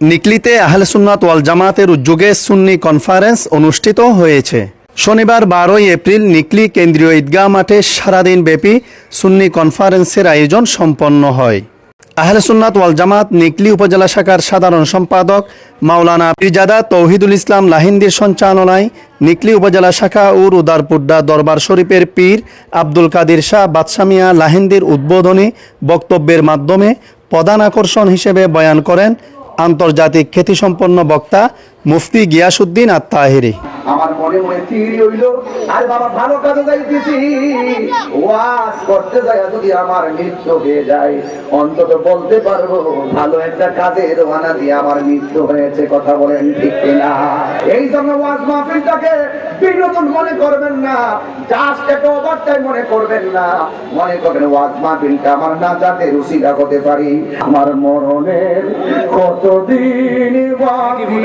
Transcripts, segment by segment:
নিকলিতে আহলে সুন্নাত ওয়াল জামাতের উদ্যোগে সুন্নি কনফারেন্স অনুষ্ঠিত হয়েছে। শনিবার বারোই এপ্রিল নিকলি কেন্দ্রীয় ঈদগাহ মাঠে সারাদিন ব্যাপী সুন্নি কনফারেন্সের আয়োজন সম্পন্ন হয়। আহলে সুন্নাত ওয়াল জামাত নিকলি উপজেলা শাখার সাধারণ সম্পাদক মাওলানা পীরজাদা তৌহিদুল ইসলাম লাহিন্দির সঞ্চালনায় নিকলি উপজেলা শাখা উর উদারপুড্ডা দরবার শরীফের পীর আব্দুল কাদির শাহ বাদশামিয়া লাহিন্দির উদ্বোধনী বক্তব্যের মাধ্যমে প্রধান আকর্ষণ হিসেবে বয়ান করেন আন্তর্জাতিক খ্যাতিসম্পন্ন বক্তা মুফতি গিয়াসুদ্দিন আত তাহিরি আমার মনে মনে হইল আর বাবা ভালো কাজে যাইতেছি। ওয়াজ করতে যদি আমার মৃত্যু হয়ে যায়, অন্তত বলতে পারব, ভালো একটা কাজে রোহানা দিয়ে আমার মৃত্যু হয়েছে, কথা বলেন ঠিক এই জন্য ওয়াজ মাহফিলটাকে বিনোদন মনে করবেন না জাস্ট একটা মনে করবেন না। মনে করবেন ওয়াজ মাহফিলটা আমার না যাতে হতে পারি। আমার মরণের কতদিন বাকি?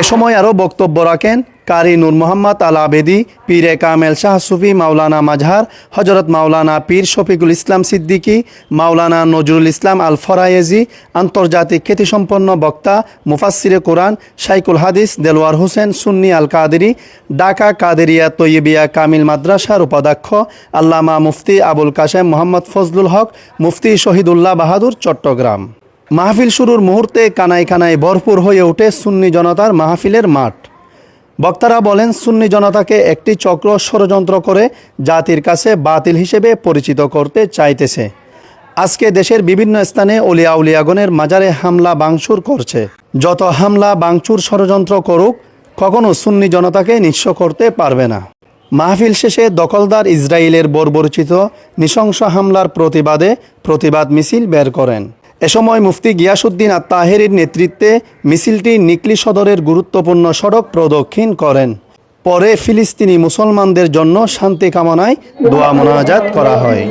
এ সময় আরও বক্তব্য রাখেন কারি নূর মোহাম্মদ আল আবেদি, পীরে কামেল শাহ সুফি, মাওলানা মাজহার হজরত মাওলানা পীর শফিকুল ইসলাম সিদ্দিকী, মাওলানা নজরুল ইসলাম আল ফরায়েজি, আন্তর্জাতিক খ্যাতিসম্পন্ন বক্তা মুফাসিরে কোরআন শাইকুল হাদিস, দেলোয়ার হোসেন, সুন্নি আল কাদেরি, ঢাকা কাদেরিয়া তৈয়বিয়া কামিল মাদ্রাসার উপাধ্যক্ষ, আল্লামা মুফতি আবুল কাশেম মোহাম্মদ ফজলুল হক, মুফতি শহীদুল্লাহ বাহাদুর, চট্টগ্রাম। মাহফিল শুরুর মুহূর্তে কানায় কানায় ভরপুর হয়ে ওঠে সুন্নি জনতার মাহফিলের মাঠ। বক্তারা বলেন, সুন্নি জনতাকে একটি চক্র ষড়যন্ত্র করে জাতির কাছে বাতিল হিসেবে পরিচিত করতে চাইতেছে। আজকে দেশের বিভিন্ন স্থানে অলিয়া উলিয়াগণের মাজারে হামলা বাংচুর করছে। যত হামলা বাংচুর ষড়যন্ত্র করুক, কখনো সুন্নি জনতাকে নিঃস্ব করতে পারবে না। মাহফিল শেষে দখলদার ইসরায়েলের বর্বরচিত নৃশংস হামলার প্রতিবাদে প্রতিবাদ মিছিল বের করেন। এ সময় মুফতি গিয়াসুদ্দিন আর তাহেরির নেতৃত্বে মিছিলটি নিকলি সদরের গুরুত্বপূর্ণ সড়ক প্রদক্ষিণ করেন। পরে ফিলিস্তিনি মুসলমানদের জন্য শান্তি কামনায় দোয়া মোনাজাত করা হয়।